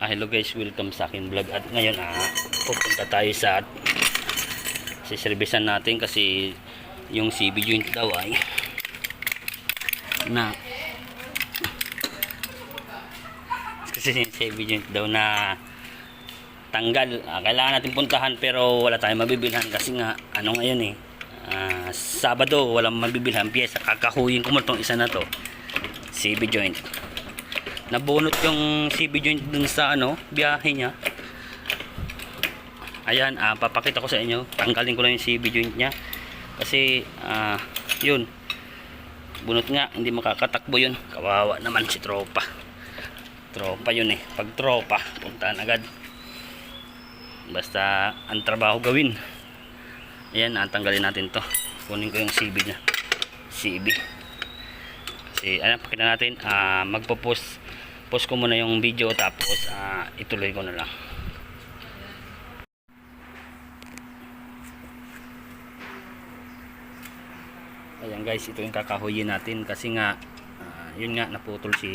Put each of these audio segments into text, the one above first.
Ah, hello guys, welcome sa akin vlog. At ngayon ah, pupunta tayo sa siservisan natin kasi yung CB joint daw ay na kasi yung CB joint daw na tanggal. Ah, kailangan natin puntahan pero wala tayong mabibilhan kasi nga ano ngayon eh ah, Sabado walang mabibilhan. Pyesa kakahuyin ko mo tong isa na to CB joint nabunot yung CB joint dun sa ano biyahe niya. Ayan ah, papakita ko sa inyo. Tanggalin ko lang yung CB joint niya. Kasi ah, yun. Bunot nga hindi makakatakbo yun. Kawawa naman si tropa. Tropa yun eh. Pag tropa puntaan agad. Basta ang trabaho gawin. Ayan ah, tanggalin natin to. Kunin ko yung CB niya. CB kasi ayan pakita natin ah, magpo-post post ko muna yung video tapos ah, ituloy ko na lang. Ayan guys ito yung kakahuyin natin kasi nga ah, yun nga naputol si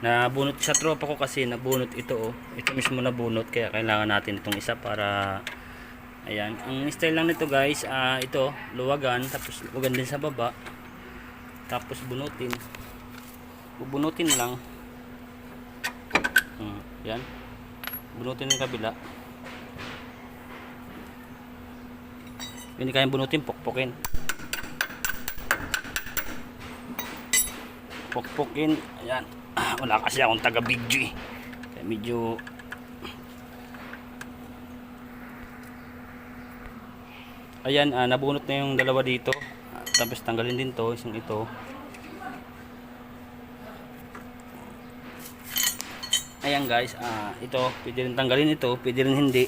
nabunot sa tropa ko kasi nabunot ito oh. Ito mismo nabunot kaya kailangan natin itong isa para ayan. Ang style lang nito guys ah, ito luwagan tapos luwagan din sa baba. Tapos bunutin. Bubunutin lang hmm, yan. Bunutin yung kabila. Hindi kayang bunutin pokpokin. Pokpokin. Ayan. Wala kasi akong taga video eh. Kaya medyo ayan ah, nabunot na yung dalawa dito. Tapos tanggalin din to isang ito ayan guys. Ah, ito pwede rin tanggalin ito pwede rin hindi.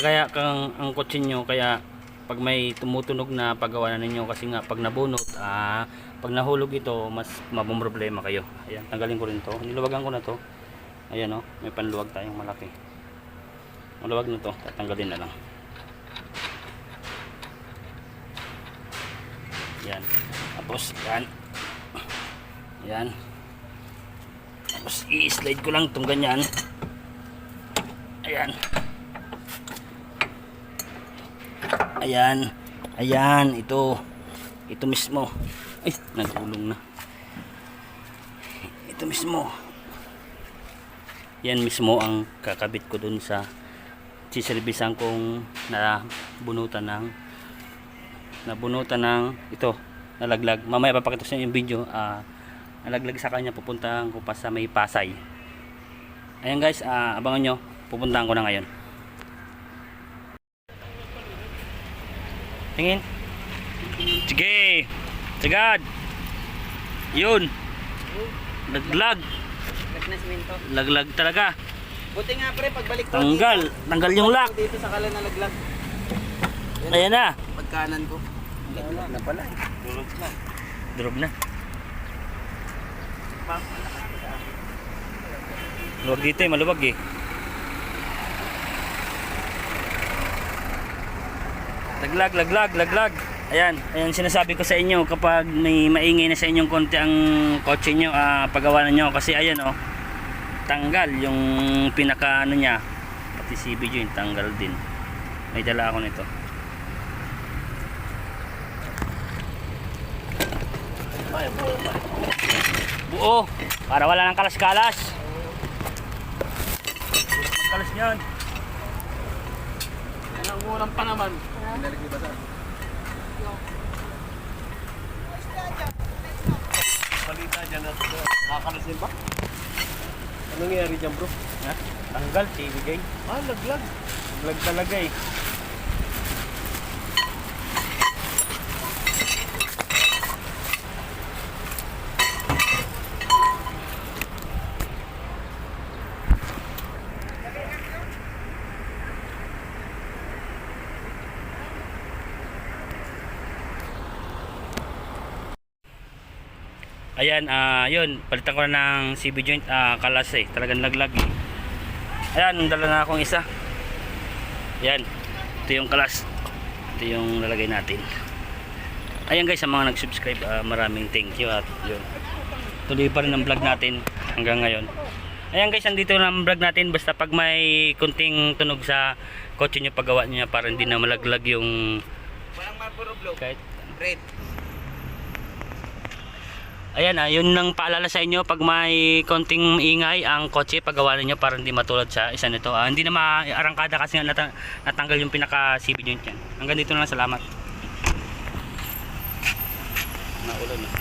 Kaya kang ang kotse nyo kaya pag may tumutunog na paggawa na ninyo kasi nga pag nabunot ah, pag nahulog ito mas mabumroblema kayo. Ayan tanggalin ko rin to. Niluwagan ko na to. Ayan o may panluwag tayong malaki. Maluwag na to tatanggalin na lang yan tapos yan yan tapos i-slide ko lang itong ganyan ayan Ayan. Ayan, ito. Ito mismo. Ay, nagulong na. Ito mismo. Yan mismo ang kakabit ko dun sa siservisan kong nabunutan ng nabunutan ng ito nalaglag mamaya papakita ko sa inyo yung video ah nalaglag sa kanya pupuntahan ko pa sa may Pasay ayan guys ah, abangan nyo pupuntahan ko na ngayon Tingin. Sige. Sagad. Yun. Laglag. Laglag talaga. Buti nga pre, pagbalik ko Tanggal. Tanggal yung lock. dito sa kalan na laglag. Ayan na. Pagkanan ko. Laglag na pala. Durog na. Durog na. Luwag dito eh. Maluwag eh. Laglag, laglag, laglag. Ayan, ayan sinasabi ko sa inyo kapag may maingay na sa inyong konti ang kotse nyo, ah, pagawa nyo kasi ayan oh, tanggal yung pinaka ano niya, pati CB joint tanggal din. May dala ako nito. Buo, para wala ng kalas-kalas. Kalas niyan. Anong ulam pa naman? Balita dyan na kakalasin ba? Anong nangyari dyan bro? Ha? Tanggal, joint. Ah, laglag. Vlog talaga eh. Ayan, ah, yun, palitan ko na ng CB joint, ah, kalas eh, talagang laglag eh. Ayan, dala na akong isa. Yan. ito yung kalas ito yung lalagay natin ayan guys sa mga nag-subscribe ah, maraming thank you at yun tuloy pa rin ang vlog natin hanggang ngayon ayan guys andito na ang vlog natin basta pag may kunting tunog sa kotse nyo paggawa nyo para hindi na malaglag yung Walang Blue. kahit Red. Ayan ah, yun lang paalala sa inyo pag may konting ingay ang kotse paggawa ninyo para hindi matulad sa isa nito. Ah, hindi na maarangkada kasi nata- natanggal yung pinaka CV joint yan. Hanggang dito na lang salamat. Naulan na.